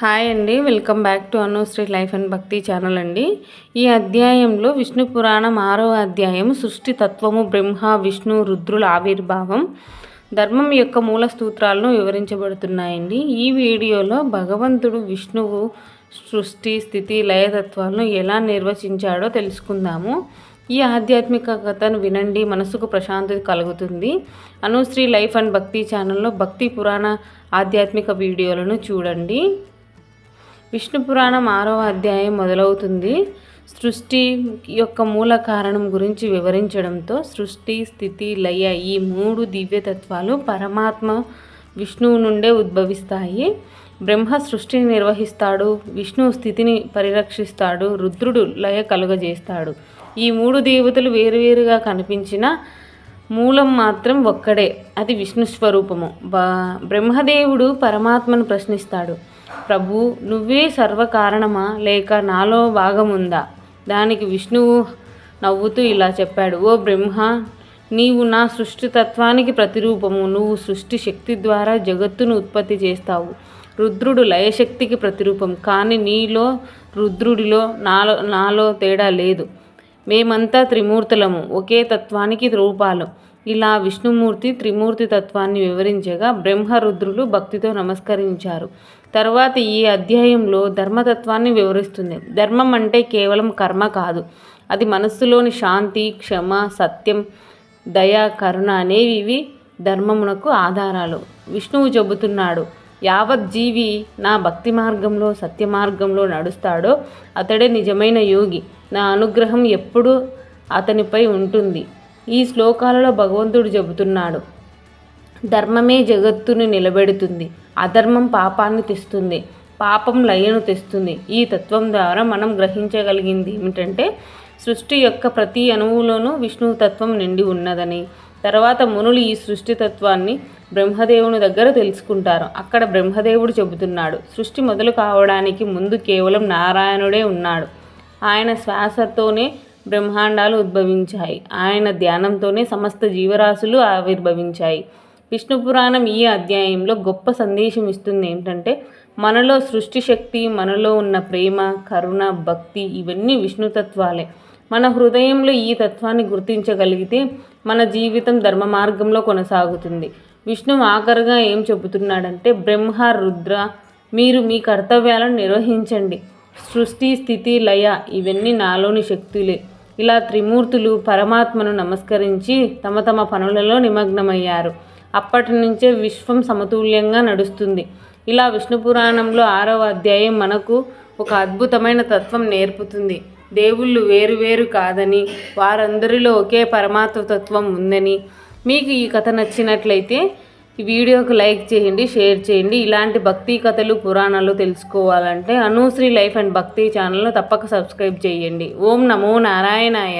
Hi అండి welcome back to Anushree life and Bhakti channel అండి. ఈ అధ్యాయంలో విష్ణు పురాణం ఆరవ అధ్యాయం సృష్టి తత్వము బ్రహ్మ విష్ణు రుద్రుల ఆవిర్భావం ధర్మం యొక్క మూల సూత్రాలను వివరించబడుతున్నాయండి. ఈ వీడియోలో భగవంతుడు విష్ణువు సృష్టి స్థితి లయతత్వాలను ఎలా నిర్వచించాడో తెలుసుకుందాము. ఈ ఆధ్యాత్మిక కథను వినండి మనసుకు ప్రశాంతత కలుగుతుంది. అనుశ్రీ లైఫ్ అండ్ భక్తి ఛానల్లో భక్తి పురాణ ఆధ్యాత్మిక వీడియోలను చూడండి. విష్ణు పురాణం ఆరవ అధ్యాయం మొదలవుతుంది. సృష్టి యొక్క మూల కారణం గురించి వివరించడంతో సృష్టి స్థితి లయ ఈ మూడు దివ్యతత్వాలు పరమాత్మ విష్ణువు నుండే ఉద్భవిస్తాయి. బ్రహ్మ సృష్టిని నిర్వహిస్తాడు విష్ణువు స్థితిని పరిరక్షిస్తాడు రుద్రుడు లయ కలుగజేస్తాడు. ఈ మూడు దేవతలు వేరువేరుగా కనిపించిన మూలం మాత్రం ఒక్కడే. అది విష్ణు స్వరూపము. బా బ్రహ్మదేవుడు పరమాత్మను ప్రశ్నిస్తాడు. ప్రభు నువ్వే సర్వకారణమా? లేక నాలో భాగముందా? దానికి విష్ణువు నవ్వుతూ ఇలా చెప్పాడు. ఓ బ్రహ్మ నీవు నా సృష్టి తత్వానికి ప్రతిరూపము. నువ్వు సృష్టి శక్తి ద్వారా జగత్తును ఉత్పత్తి చేస్తావు. రుద్రుడు లయశక్తికి ప్రతిరూపం. కానీ నీలో రుద్రుడిలో నాలో నాలో తేడా లేదు. మేమంతా త్రిమూర్తులము ఒకే తత్వానికి రూపాలు. ఇలా విష్ణుమూర్తి త్రిమూర్తి తత్వాన్ని వివరించగా బ్రహ్మరుద్రులు భక్తితో నమస్కరించారు. తర్వాత ఈ అధ్యాయంలో ధర్మతత్వాన్ని వివరిస్తుంది. ధర్మం అంటే కేవలం కర్మ కాదు. అది మనస్సులోని శాంతి క్షమ సత్యం దయ కరుణ అనేవి ధర్మమునకు ఆధారాలు. విష్ణువు చెబుతున్నాడు యావత్ జీవి నా భక్తి మార్గంలో సత్య మార్గంలో నడుస్తాడో అతడే నిజమైన యోగి. నా అనుగ్రహం ఎప్పుడూ అతనిపై ఉంటుంది. ఈ శ్లోకాలలో భగవంతుడు చెబుతున్నాడు ధర్మమే జగత్తును నిలబెడుతుంది. అధర్మం పాపాన్ని తెస్తుంది. పాపం లయను తెస్తుంది. ఈ తత్వం ద్వారా మనం గ్రహించగలిగింది ఏమిటంటే సృష్టి యొక్క ప్రతి అణువులోనూ విష్ణువు తత్వం నిండి ఉన్నదని. తర్వాత మునులు ఈ సృష్టి తత్వాన్ని బ్రహ్మదేవుని దగ్గర తెలుసుకుంటారు. అక్కడ బ్రహ్మదేవుడు చెబుతున్నాడు సృష్టి మొదలు కావడానికి ముందు కేవలం నారాయణుడే ఉన్నాడు. ఆయన శ్వాసతోనే బ్రహ్మాండాలు ఉద్భవించాయి. ఆయన ధ్యానంతోనే సమస్త జీవరాశులు ఆవిర్భవించాయి. విష్ణు పురాణం ఈ అధ్యాయంలో గొప్ప సందేశం ఇస్తుంది. ఏంటంటే మనలో సృష్టి శక్తి మనలో ఉన్న ప్రేమ కరుణ భక్తి ఇవన్నీ విష్ణుతత్వాలే మన హృదయంలో ఈ తత్వాన్ని గుర్తించగలిగితే మన జీవితం ధర్మ మార్గంలో కొనసాగుతుంది. విష్ణు ఆఖరుగా ఏం చెబుతున్నాడంటే బ్రహ్మ రుద్ర మీరు మీ కర్తవ్యాలను నిర్వహించండి. సృష్టి స్థితి లయ ఇవన్నీ నాలోని శక్తులే ఇలా త్రిమూర్తులు పరమాత్మను నమస్కరించి తమ తమ పనులలో నిమగ్నమయ్యారు. అప్పటి నుంచే విశ్వం సమతుల్యంగా నడుస్తుంది. ఇలా విష్ణు పురాణంలో ఆరవ అధ్యాయం మనకు ఒక అద్భుతమైన తత్వం నేర్పుతుంది. దేవుళ్ళు వేరు వేరు కాదని వారందరిలో ఒకే పరమాత్మ తత్వం ఉందని మీకు ఈ కథ నచ్చినట్లయితే ఈ వీడియోకి లైక్ చేయండి షేర్ చేయండి. ఇలాంటి భక్తి కథలు పురాణాలు తెలుసుకోవాలంటే అనుశ్రీ లైఫ్ అండ్ భక్తి ఛానల్ను తప్పక సబ్స్క్రైబ్ చేయండి. ఓం నమో నారాయణాయ.